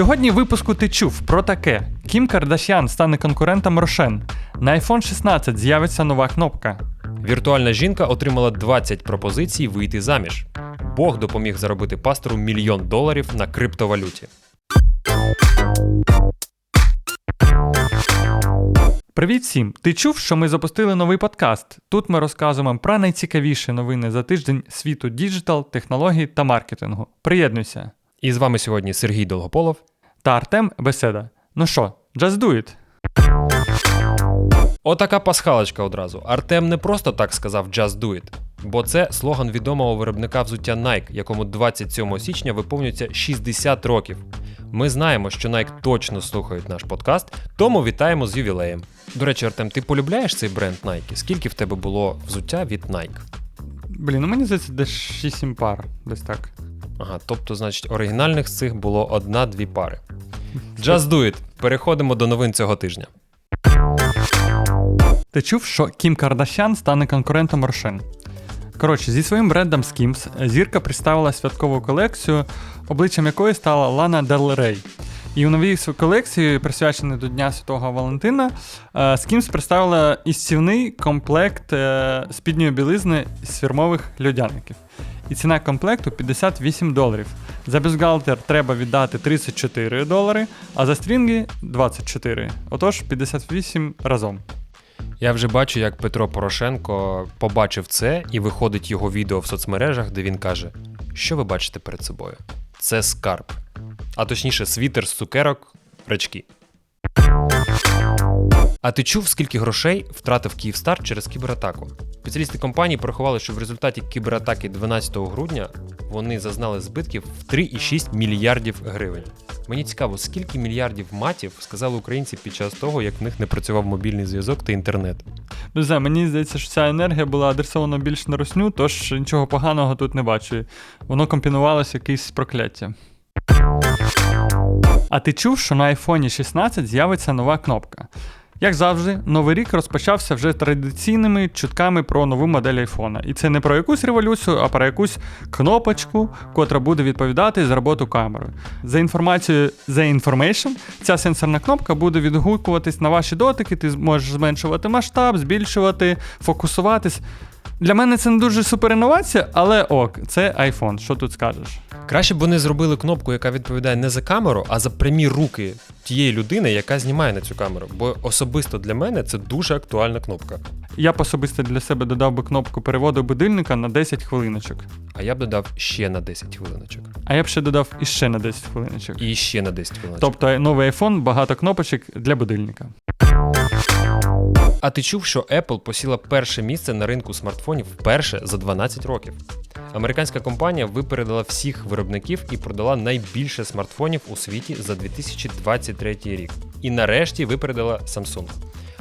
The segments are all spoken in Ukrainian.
Сьогодні в випуску ти чув про таке: Кім Кардашян стане конкурентом Рошен. На iPhone 16 з'явиться нова кнопка. Віртуальна жінка отримала 20 пропозицій вийти заміж. Бог допоміг заробити пастору мільйон доларів на криптовалюті. Привіт всім! Ти чув, що ми запустили новий подкаст? Тут ми розказуємо про найцікавіші новини за тиждень світу діджитал, технологій та маркетингу. Приєднуйся! І з вами сьогодні Сергій Долгополов. Та Артем Беседа. Ну що, just do it! Отака пасхалочка одразу. Артем не просто так сказав «Just do it», бо це слоган відомого виробника взуття Nike, якому 27 січня виповнюється 60 років. Ми знаємо, що Nike точно слухають наш подкаст, тому вітаємо з ювілеєм. До речі, Артем, ти полюбляєш цей бренд Nike? Скільки в тебе було взуття від Nike? Блін, ну мені здається, десь 6-7 пар, десь так. Ага, тобто, значить, оригінальних з цих було одна-дві пари. Just do it. Переходимо до новин цього тижня. Ти чув, що Кім Кардашян стане конкурентом Рошен? Коротше, зі своїм брендом Skims зірка представила святкову колекцію, обличчям якої стала Лана Дел Рей. І у новій колекції, присвяченій до Дня Святого Валентина, е, Skims представила істівний комплект е, спідньої білизни з фірмових льодяників. І ціна комплекту 58 доларів. За бюстгальтер треба віддати 34 долари, а за стрінги 24. Отож, 58 разом. Я вже бачу, як Петро Порошенко побачив це і виходить його відео в соцмережах, де він каже: Що ви бачите перед собою? Це скарб. А точніше, світер з цукерок, рачки. А ти чув, скільки грошей втратив Київстар через кібератаку? Спеціалісти компанії порахували, що в результаті кібератаки 12 грудня вони зазнали збитків в 3,6 мільярдів гривень. Мені цікаво, скільки мільярдів матів сказали українці під час того, як в них не працював мобільний зв'язок та інтернет. Не знаю, мені здається, що ця енергія була адресована більш на русню, тож нічого поганого тут не бачу. Воно комбінувалося якесь прокляття. А ти чув, що на iPhone 16 з'явиться нова кнопка? Як завжди, новий рік розпочався вже традиційними чутками про нову модель айфона. І це не про якусь революцію, а про якусь кнопочку, котра буде відповідати за роботу камери. За інформацією The Information, ця сенсорна кнопка буде відгукуватись на ваші дотики, ти зможеш зменшувати масштаб, збільшувати, фокусуватись. Для мене це не дуже супер інновація, але ок, це iPhone. Що тут скажеш? Краще б вони зробили кнопку, яка відповідає не за камеру, а за прямі руки тієї людини, яка знімає на цю камеру. Бо особисто для мене це дуже актуальна кнопка. Я б особисто для себе додав би кнопку переводу будильника на 10 хвилиночок. А я б додав ще на 10 хвилиночок. А я б ще додав іще на 10 хвилиночок. І ще на 10 хвилиночок. Тобто новий iPhone, багато кнопочок для будильника. А ти чув, що Apple посіла перше місце на ринку смартфонів вперше за 12 років. Американська компанія випередила всіх виробників і продала найбільше смартфонів у світі за 2023 рік. І нарешті випередила Samsung.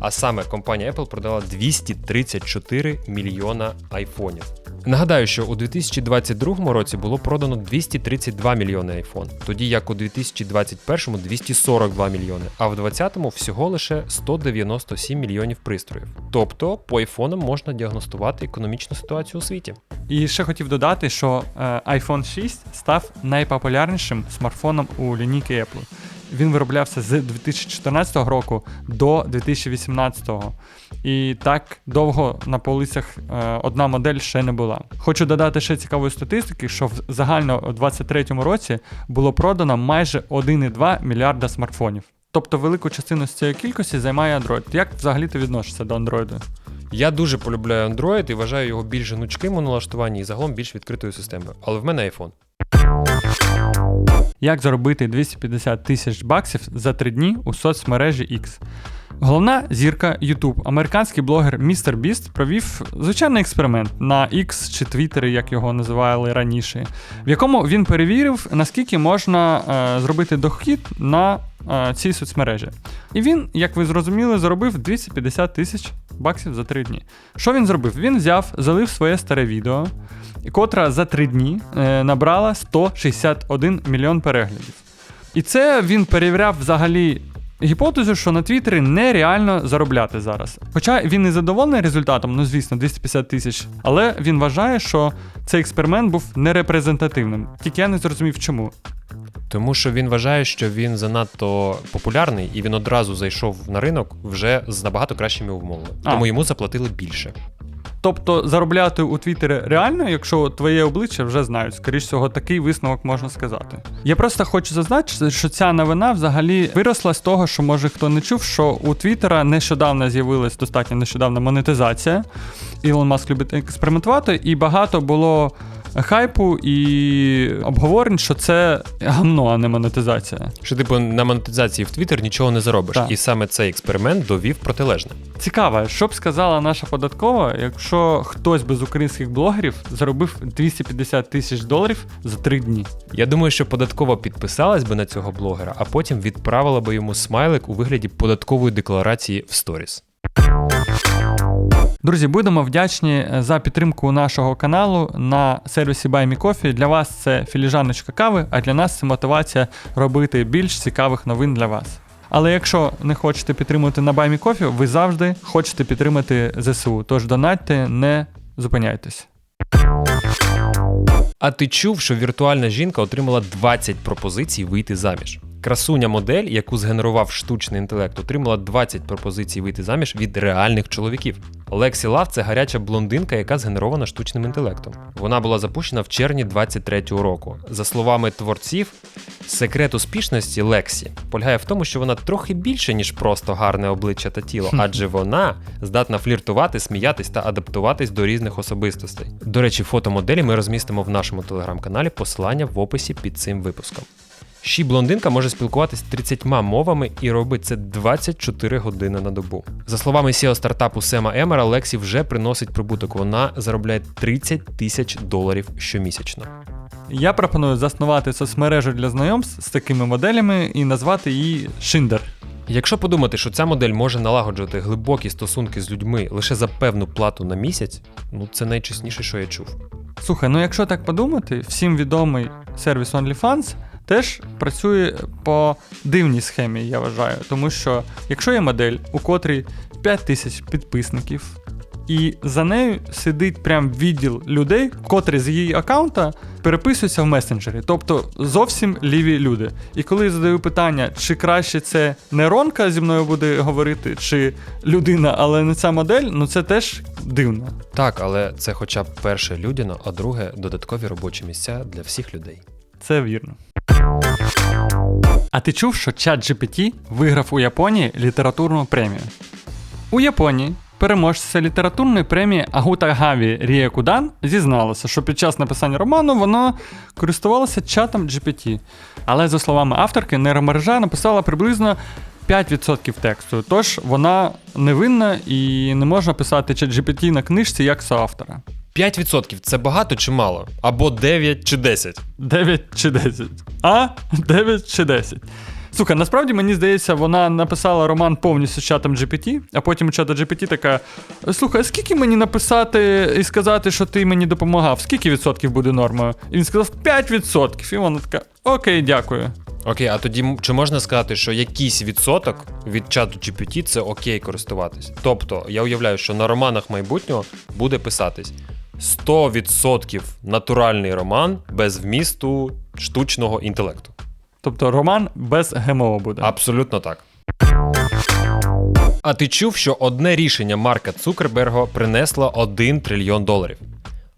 А саме компанія Apple продала 234 мільйона айфонів. Нагадаю, що у 2022 році було продано 232 мільйони iPhone, тоді як у 2021 242 мільйони, а в 2020 всього лише 197 мільйонів пристроїв. Тобто по айфонам можна діагностувати економічну ситуацію у світі. І ще хотів додати, що е, iPhone 6 став найпопулярнішим смартфоном у лінійки Apple. Він вироблявся з 2014 року до 2018. І так довго на полицях е, одна модель ще не була. Хочу додати ще цікавої статистики, що в загально у 2023 році було продано майже 1,2 мільярда смартфонів. Тобто велику частину з цієї кількості займає Android. Як взагалі ти відносишся до Android? Я дуже полюбляю Android і вважаю його більш гнучким у налаштуванні і загалом більш відкритою системою. Але в мене iPhone. Як заробити 250 тисяч баксів за три дні у соцмережі X? Головна зірка YouTube, американський блогер Містер Біст провів звичайний експеримент на X чи Twitter, як його називали раніше, в якому він перевірив, наскільки можна е, зробити дохід на цій соцмережі. І він, як ви зрозуміли, заробив 250 тисяч баксів за три дні. Що він зробив? Він взяв, залив своє старе відео, котра за три дні е, набрала 161 мільйон переглядів. І це він перевіряв взагалі гіпотезу, що на Твіттері нереально заробляти зараз. Хоча він не задоволений результатом, ну звісно, 250 тисяч, але він вважає, що цей експеримент був нерепрезентативним. Тільки я не зрозумів, чому. Тому що він вважає, що він занадто популярний і він одразу зайшов на ринок вже з набагато кращими умовами. А. Тому йому заплатили більше. Тобто заробляти у Твіттері реально, якщо твоє обличчя вже знають. Скоріш всього, такий висновок можна сказати. Я просто хочу зазначити, що ця новина взагалі виросла з того, що може хто не чув, що у Твіттера нещодавно з'явилась достатньо нещодавно монетизація. Ілон Маск любить експериментувати, і багато було хайпу і обговорень, що це гамно, а не монетизація. Що, типу, на монетизації в Твіттер нічого не заробиш. Так. І саме цей експеримент довів протилежне. Цікаво, що б сказала наша податкова, якщо хтось без українських блогерів заробив 250 тисяч доларів за три дні. Я думаю, що податкова підписалась би на цього блогера, а потім відправила би йому смайлик у вигляді податкової декларації в сторіс. Друзі, будемо вдячні е, за підтримку нашого каналу на сервісі BuyMeCoffee. Для вас це філіжаночка кави, а для нас це мотивація робити більш цікавих новин для вас. Але якщо не хочете підтримувати на BuyMeCoffee, ви завжди хочете підтримати ЗСУ. Тож донатьте, не зупиняйтесь. А ти чув, що віртуальна жінка отримала 20 пропозицій вийти заміж? Красуня модель, яку згенерував штучний інтелект, отримала 20 пропозицій вийти заміж від реальних чоловіків. Лексі Лав це гаряча блондинка, яка згенерована штучним інтелектом. Вона була запущена в червні 23-го року. За словами творців, секрет успішності Лексі полягає в тому, що вона трохи більше, ніж просто гарне обличчя та тіло, адже вона здатна фліртувати, сміятись та адаптуватись до різних особистостей. До речі, фото моделі ми розмістимо в нашому телеграм-каналі. Посилання в описі під цим випуском. Ші блондинка може спілкуватись 30 мовами і робить це 24 години на добу. За словами CEO стартапу Сема Емера, Лексі вже приносить прибуток. Вона заробляє 30 тисяч доларів щомісячно. Я пропоную заснувати соцмережу для знайомств з такими моделями і назвати її Шиндер. Якщо подумати, що ця модель може налагоджувати глибокі стосунки з людьми лише за певну плату на місяць, ну це найчесніше, що я чув. Слухай, ну якщо так подумати, всім відомий сервіс OnlyFans теж працює по дивній схемі, я вважаю. Тому що якщо є модель, у котрій 5 тисяч підписників, і за нею сидить прям відділ людей, котрі з її аккаунта переписуються в месенджері, тобто зовсім ліві люди. І коли я задаю питання, чи краще це нейронка зі мною буде говорити, чи людина, але не ця модель, ну це теж дивно. Так, але це хоча б перше людяно, а друге додаткові робочі місця для всіх людей. Це вірно. А ти чув, що ChatGPT виграв у Японії літературну премію? У Японії переможця літературної премії Агута Гаві Рія Кудан зізналася, що під час написання роману вона користувалася чатом GPT. Але, за словами авторки, нейромережа написала приблизно 5% тексту, тож вона невинна і не можна писати ChatGPT на книжці як соавтора. 5% це багато чи мало? Або 9 чи 10? 9 чи 10. А? 9 чи 10. Слухай, насправді мені здається, вона написала роман повністю з чатом GPT, а потім чата GPT така: Слухай, а скільки мені написати і сказати, що ти мені допомагав? Скільки відсотків буде нормою? І він сказав 5%. І вона така: Окей, дякую. Окей, а тоді чи можна сказати, що якийсь відсоток від чату GPT це окей користуватись? Тобто, я уявляю, що на романах майбутнього буде писатись 100% натуральний роман без вмісту штучного інтелекту. Тобто роман без ГМО буде. Абсолютно так. А ти чув, що одне рішення Марка Цукерберга принесло 1 трильйон доларів?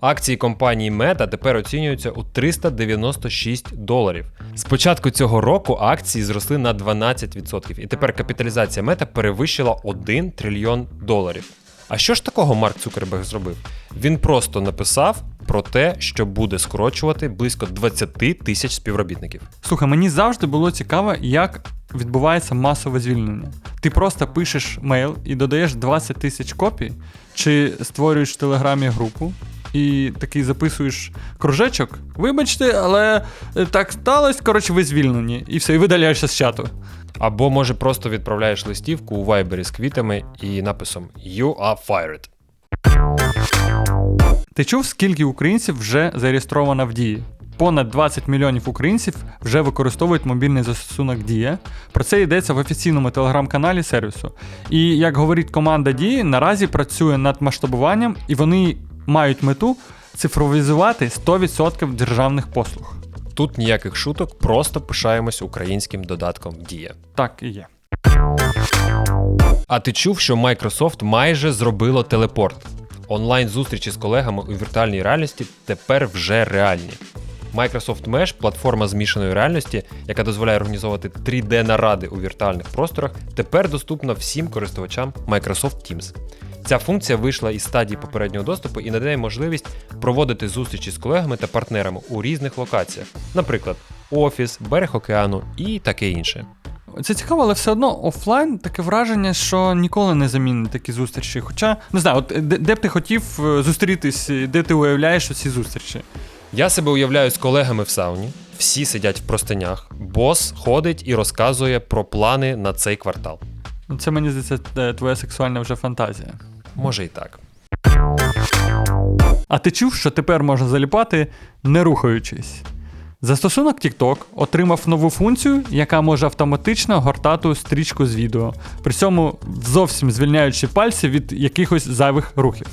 Акції компанії Meta тепер оцінюються у 396 доларів. З початку цього року акції зросли на 12%, і тепер капіталізація Meta перевищила 1 трильйон доларів. А що ж такого Марк Цукерберг зробив? Він просто написав про те, що буде скорочувати близько 20 тисяч співробітників. Слухай, мені завжди було цікаво, як відбувається масове звільнення. Ти просто пишеш мейл і додаєш 20 тисяч копій, чи створюєш в Телеграмі групу. І такий записуєш кружечок. Вибачте, але е, так сталося. Коротше, ви звільнені. І все, і видаляєшся з чату. Або може просто відправляєш листівку у Viber з квітами і написом You are fired. Ти чув, скільки українців вже зареєстровано в дії? Понад 20 мільйонів українців вже використовують мобільний застосунок Дія. Про це йдеться в офіційному телеграм-каналі сервісу. І як говорить команда Дії, наразі працює над масштабуванням, і вони мають мету цифровізувати 100% державних послуг. Тут ніяких шуток, просто пишаємось українським додатком Дія. Так і є. А ти чув, що Microsoft майже зробило телепорт? Онлайн зустрічі з колегами у віртуальній реальності тепер вже реальні. Microsoft Mesh, платформа змішаної реальності, яка дозволяє організовувати 3D-наради у віртуальних просторах, тепер доступна всім користувачам Microsoft Teams. Ця функція вийшла із стадії попереднього доступу і надає можливість проводити зустрічі з колегами та партнерами у різних локаціях, наприклад, офіс, берег океану і таке інше. Це цікаво, але все одно офлайн таке враження, що ніколи не замінить такі зустрічі. Хоча, не знаю, от де, де б ти хотів е, зустрітись, де ти уявляєш ці зустрічі? Я себе уявляю з колегами в сауні. Всі сидять в простинях. Бос ходить і розказує про плани на цей квартал. Ну, Це мені здається, е, твоя сексуальна вже фантазія. Може і так. А ти чув, що тепер можна заліпати, не рухаючись? Застосунок TikTok отримав нову функцію, яка може автоматично гортати стрічку з відео, при цьому зовсім звільняючи пальці від якихось зайвих рухів.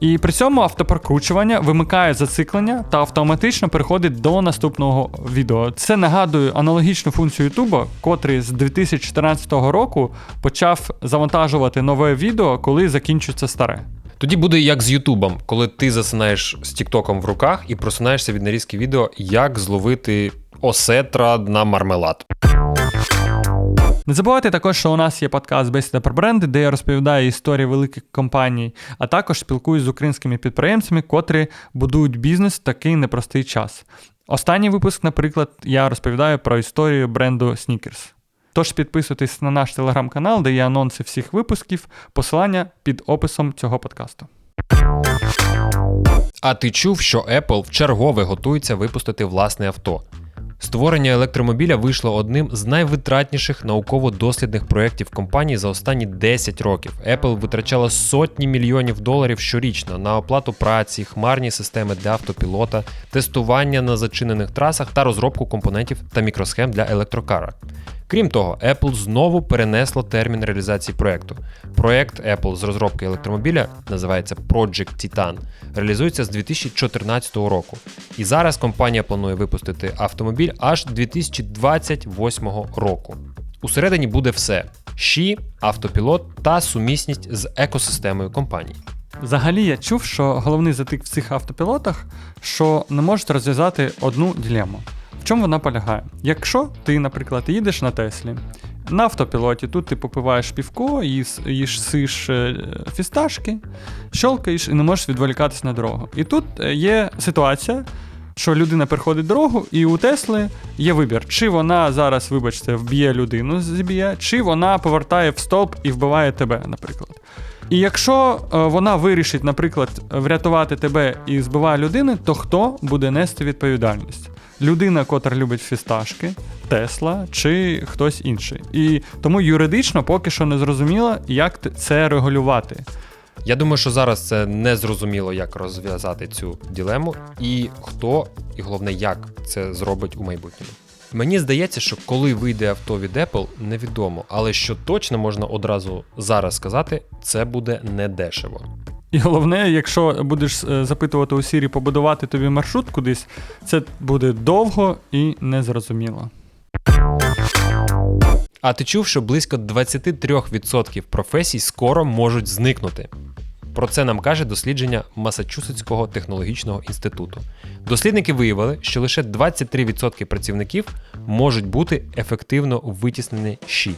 І при цьому автопрокручування вимикає зациклення та автоматично переходить до наступного відео. Це нагадує аналогічну функцію YouTube, котрий з 2014 року почав завантажувати нове відео, коли закінчується старе. Тоді буде як з Ютубом, коли ти засинаєш з Тіктоком в руках і просинаєшся від нарізки відео, як зловити осетра на мармелад. Не забувайте також, що у нас є подкаст Бесіда про бренди, де я розповідаю історії великих компаній, а також спілкуюсь з українськими підприємцями, котрі будують бізнес в такий непростий час. Останній випуск, наприклад, я розповідаю про історію бренду Sneakers. Тож підписуйтесь на наш телеграм-канал, де є анонси всіх випусків, посилання під описом цього подкасту. А ти чув, що Apple вчергове готується випустити власне авто. Створення електромобіля вийшло одним з найвитратніших науково-дослідних проєктів компанії за останні 10 років. Apple витрачала сотні мільйонів доларів щорічно на оплату праці, хмарні системи для автопілота, тестування на зачинених трасах та розробку компонентів та мікросхем для електрокара. Крім того, Apple знову перенесло термін реалізації проекту. Проект Apple з розробки електромобіля називається Project Titan, реалізується з 2014 року. І зараз компанія планує випустити автомобіль аж 2028 року. Усередині буде все: ШІ, автопілот та сумісність з екосистемою компанії. Взагалі я чув, що головний затик в цих автопілотах, що не можуть розв'язати одну дилему. В чому вона полягає? Якщо ти, наприклад, їдеш на Теслі, на автопілоті, тут ти попиваєш півко, їс, їсиш е, фісташки, щолкаєш і не можеш відволікатись на дорогу. І тут е, є ситуація, що людина переходить дорогу, і у Тесли є вибір, чи вона зараз, вибачте, вб'є людину, зіб'є, чи вона повертає в стовп і вбиває тебе, наприклад. І якщо е, вона вирішить, наприклад, врятувати тебе і збиває людини, то хто буде нести відповідальність? Людина, котра любить фісташки, Тесла чи хтось інший. І тому юридично поки що не зрозуміло, як це регулювати. Я думаю, що зараз це не зрозуміло, як розв'язати цю ділему, і хто, і головне, як це зробить у майбутньому. Мені здається, що коли вийде авто від Apple, невідомо, але що точно можна одразу зараз сказати, це буде недешево. І головне, якщо будеш е, запитувати у Сірі побудувати тобі маршрут кудись, це буде довго і незрозуміло. А ти чув, що близько 23% професій скоро можуть зникнути? Про це нам каже дослідження Масачусетського технологічного інституту. Дослідники виявили, що лише 23% працівників можуть бути ефективно витіснені щі.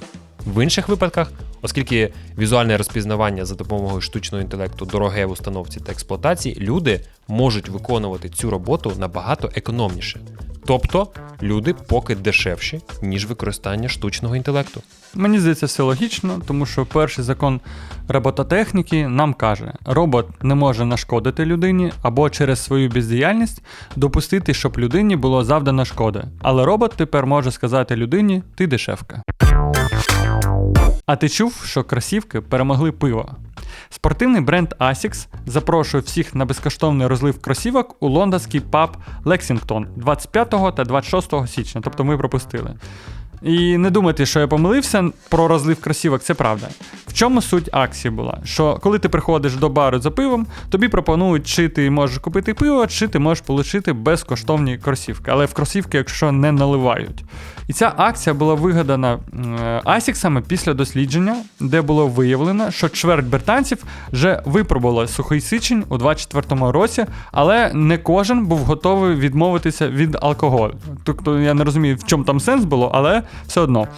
В інших випадках, оскільки візуальне розпізнавання за допомогою штучного інтелекту дороге в установці та експлуатації, люди можуть виконувати цю роботу набагато економніше. Тобто люди поки дешевші, ніж використання штучного інтелекту. Мені здається, все логічно, тому що перший закон робототехніки нам каже, робот не може нашкодити людині або через свою бездіяльність допустити, щоб людині було завдано шкоди. Але робот тепер може сказати людині ти дешевка. А ти чув, що кросівки перемогли пиво? Спортивний бренд Asics запрошує всіх на безкоштовний розлив кросівок у лондонський паб Лексінгтон 25 та 26 січня, тобто ми пропустили. І не думайте, що я помилився про розлив кросівок, це правда. В чому суть акції була? Що коли ти приходиш до бару за пивом, тобі пропонують, чи ти можеш купити пиво, чи ти можеш отримати безкоштовні кросівки. Але в кросівки, якщо не наливають. І ця акція була вигадана е, Асіксами після дослідження, де було виявлено, що чверть британців вже випробувала сухий сичень у 24-му році, але не кожен був готовий відмовитися від алкоголю. Тобто я не розумію, в чому там сенс було, але все одно.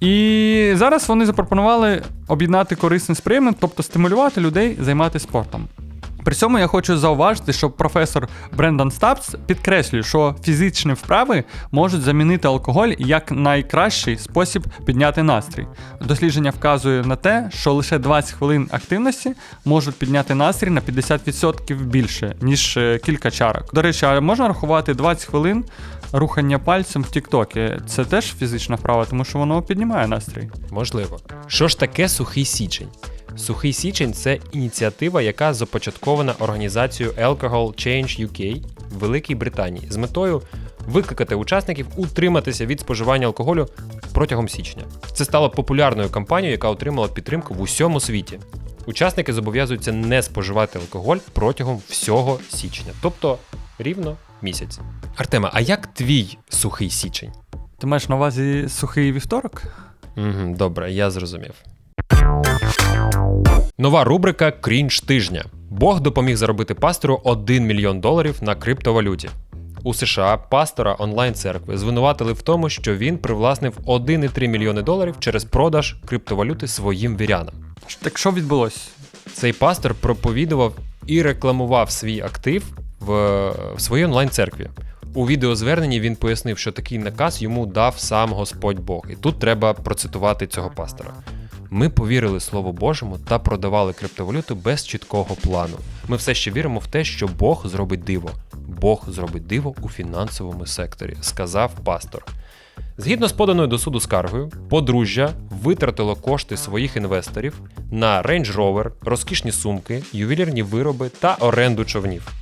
І зараз вони запропонували об'єднати корисне з тобто стимулювати людей займатися спортом. При цьому я хочу зауважити, що професор Брендан Стапс підкреслює, що фізичні вправи можуть замінити алкоголь як найкращий спосіб підняти настрій. Дослідження вказує на те, що лише 20 хвилин активності можуть підняти настрій на 50% більше, ніж е, кілька чарок. До речі, а можна рахувати 20 хвилин рухання пальцем в Тіктокі? Це теж фізична вправа, тому що воно піднімає настрій. Можливо. Що ж таке сухий січень? Сухий січень це ініціатива, яка започаткована організацією Alcohol Change UK в Великій Британії з метою викликати учасників утриматися від споживання алкоголю протягом січня. Це стало популярною кампанією, яка отримала підтримку в усьому світі. Учасники зобов'язуються не споживати алкоголь протягом всього січня, тобто рівно місяць. Артема, а як твій сухий січень? Ти маєш на увазі сухий вівторок? Угу, добре, я зрозумів. Нова рубрика Крінж тижня. Бог допоміг заробити пастору 1 мільйон доларів на криптовалюті. У США пастора онлайн-церкви звинуватили в тому, що він привласнив 1,3 мільйони доларів через продаж криптовалюти своїм вірянам. Так що відбулося? Цей пастор проповідував і рекламував свій актив в, в своїй онлайн-церкві. У відеозверненні він пояснив, що такий наказ йому дав сам Господь Бог. І тут треба процитувати цього пастора. Ми повірили Слову Божому та продавали криптовалюту без чіткого плану. Ми все ще віримо в те, що Бог зробить диво. Бог зробить диво у фінансовому секторі, сказав пастор. Згідно з поданою до суду скаргою, подружжя витратило кошти своїх інвесторів на Range Rover, розкішні сумки, ювелірні вироби та оренду човнів.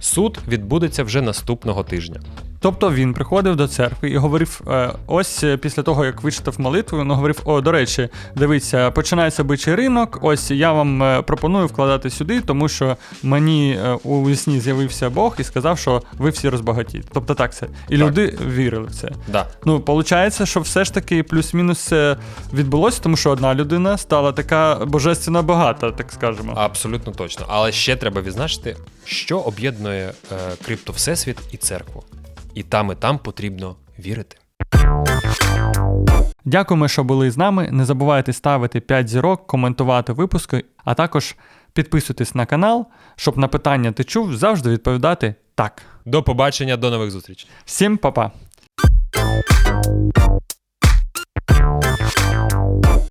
Суд відбудеться вже наступного тижня. Тобто він приходив до церкви і говорив: е, ось е, після того, як вичитав молитву, він говорив: О, до речі, дивіться, починається бичий ринок. Ось я вам е, пропоную вкладати сюди, тому що мені у вісні з'явився Бог і сказав, що ви всі розбагатієте. Тобто так це. І Так. люди вірили в це. Да. Ну, виходить, що все ж таки плюс-мінус це відбулося, тому що одна людина стала така божественно багата, так скажемо. Абсолютно точно. Але ще треба відзначити, що об'єднує е, крипто Всесвіт і церкву. І там, і там потрібно вірити. Дякуємо, що були з нами. Не забувайте ставити 5 зірок, коментувати випуски, а також підписуйтесь на канал, щоб на питання ти чув завжди відповідати так. До побачення, до нових зустрічей. Всім па-па!